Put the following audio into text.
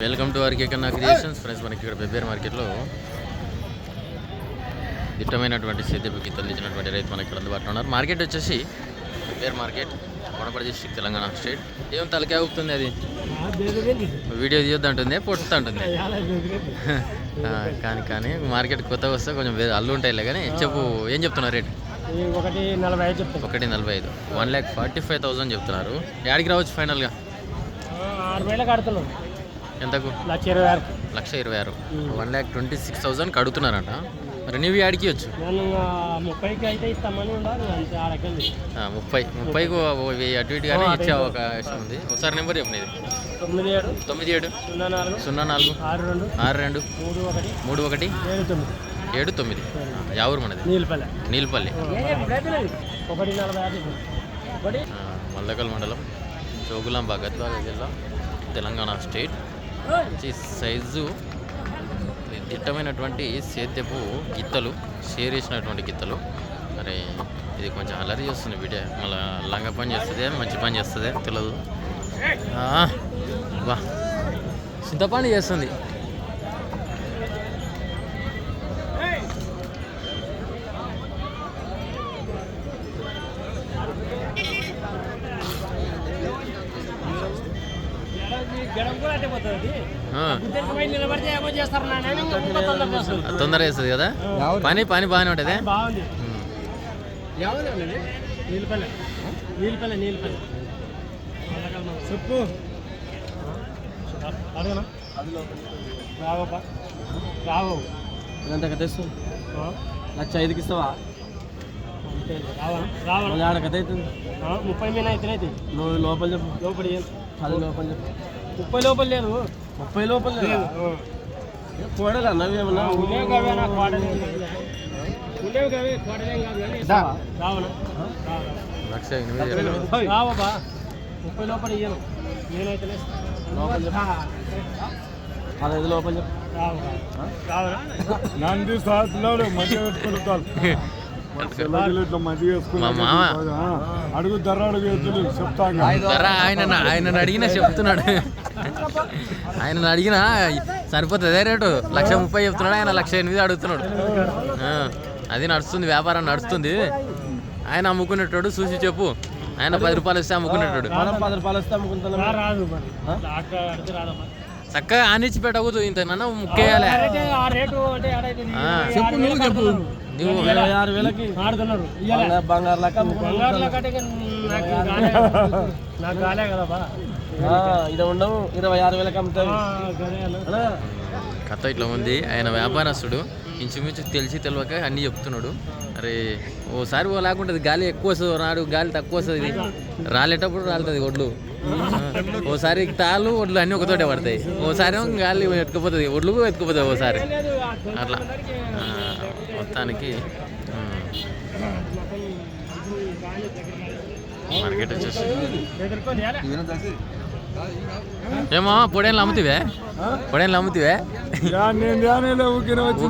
Welcome to RK Kanna creations friends మనకి ఇక్కడ బెబ్బేర్ మార్కెట్లో దిట్టమైనటువంటి సేద్యపు గిత్తలు ఇచ్చినటువంటి రైతు మనకి ఇక్కడ అందుబాటులో ఉన్నారు. మార్కెట్ వచ్చేసి Bebber market Wanaparthy district Telangana state ఏం తలకాయ ఊపుతుంది అది? వీడియో తీయొద్దు అంటుంది పొడుస్తూ ఉంటుంది ఆ, కానీ కానీ మార్కెట్ కొత్తగా వస్తే కొంచెం వేరే అల్లు ఉంటాయిలే కానీ చెప్పు ఏం చెప్తున్నారు రేట్? ఒకటి నలభై ఐదు ఒకటి నలభై ఐదు. One lakh forty five thousand చెప్తున్నారు. యాడికి రావచ్చు ఫైనల్గా ఆరు వేలకు ఆడుతున్నాం. ఎంతకు? లక్ష ఇరవై ఆరు. లక్ష ఇరవై ఆరు. One lakh twenty six thousand కడుగుతున్నారంట మరి నీవు యాడికి వచ్చు ముప్పైకి అయితే ఇస్తామని ముప్పై ముప్పైకు అటు ఇటుగానే ఇచ్చే అవకాశం ఉంది. ఒకసారి నెంబర్ చెప్పు నీది. తొమ్మిది ఏడు తొమ్మిది ఏడు సున్నా నాలుగు సున్నా నాలుగు ఆరు రెండు ఆరు రెండు మూడు ఒకటి మూడు ఒకటి ఏడు తొమ్మిది. ఏడు తొమ్మిది. ఆ, యా ఊరు మనది? నీలపల్లె. నీల్పల్లి. ఒకటి మల్లకల్ మండలం జోగులాంబ గద్వాల జిల్లా తెలంగాణ స్టేట్. మంచి సైజు దిట్టమైనటువంటి సేద్యపు గిత్తలు షేర్ చేసినటువంటి గిత్తలు. మరి ఇది కొంచెం అలరి చేస్తుంది వీడియో మళ్ళీ లంగ పని చేస్తుంది మంచి పని చేస్తుంది తెలియదు ఆ, వా చింతపండు చేస్తుంది. తొందర చేస్తుంది కదా? పని పని బాగానే ఉంటుంది? చెప్పు. రావప్ప. రావు. ఎంత లక్ష ఐదుకి ఇస్తావా? ముప్పై మీద అయితే అయితే నువ్వు లోపల చెప్పు. లోపలి? పది లోపల చెప్పు. ముప్పై లోపల లేదు ముప్పై లోపల లేదు. కూడలు అన్నవి ఏమన్నా? ఉండేవి కావే నాకు కోడలేం. ఉండేవి కావే కోడలేం కాదు కానీ? రావనా లక్ష ఎనిమిది వేలు. రావబ్బా. ముప్పై లోపల ఇయ్యను. నేనైతే లోపల చెప్పు. పదహైదు లోపల చెప్పు. నంది సాతులు మంచిగా పెట్టుకుంటారు మా మామ. అడుగు ధర అడుగు ఎద్దులు చెప్తాను ధర ఆయన ఆయన అడిగినా చెప్తున్నాడు. ఆయన అడిగినా సరిపోతుంది రేటు. లక్ష ముప్పై చెప్తున్నాడు ఆయన లక్ష ఎనిమిది అడుగుతున్నాడు. ఆ, అది నడుస్తుంది వ్యాపారం నడుస్తుంది. ఆయన అమ్ముకునేటోడు చూసి చెప్పు. ఆయన పది రూపాయలు ఇస్తే అమ్ముకునేటోడు. చక్కగా ఆనిచ్చి పెట్టకూడదు ఇంత నన్న ముక్కేయాలి. ఆ రేటు ఆ రేటు అంటే ఆడైతే ఆ. చెప్పు నువ్వు చెప్పు. ఇరవై ఆరు వేలకి. ఆడుతున్నారు బంగారు- బంగారు లెక్క బంగారులో కట్టే నాకు కాలే కదా. ఇది ఉండవు. ఇరవై ఆరు వేలకి. అలా కథ ఇట్లా ఉంది. ఆయన వ్యాపారస్తుడు. ఇంచుమించు తెలిసి తెలియక అన్నీ చెప్తున్నాడు. అరే ఓసారి ఓ లాగుంటుంది గాలి ఎక్కువ వస్తుంది రాడు గాలి తక్కువ వస్తుంది రాలేటప్పుడు రాలుతుంది ఒడ్లు. ఓసారి తాళ్ళు ఒడ్లు అన్నీ ఒకతోటే పడతాయి. ఓసారి గాలి ఎత్తుకుపోతుంది ఒడ్లు ఎత్తుకుపోతుంది ఓసారి. అట్లా. మొత్తానికి మార్కెట్ వచ్చేసి ఏమో పొడేళ్ళు అమ్ముతావే పొడేళ్ళు అమ్ముతావే నేను ధ్యానంలో ఊకిన వచ్చి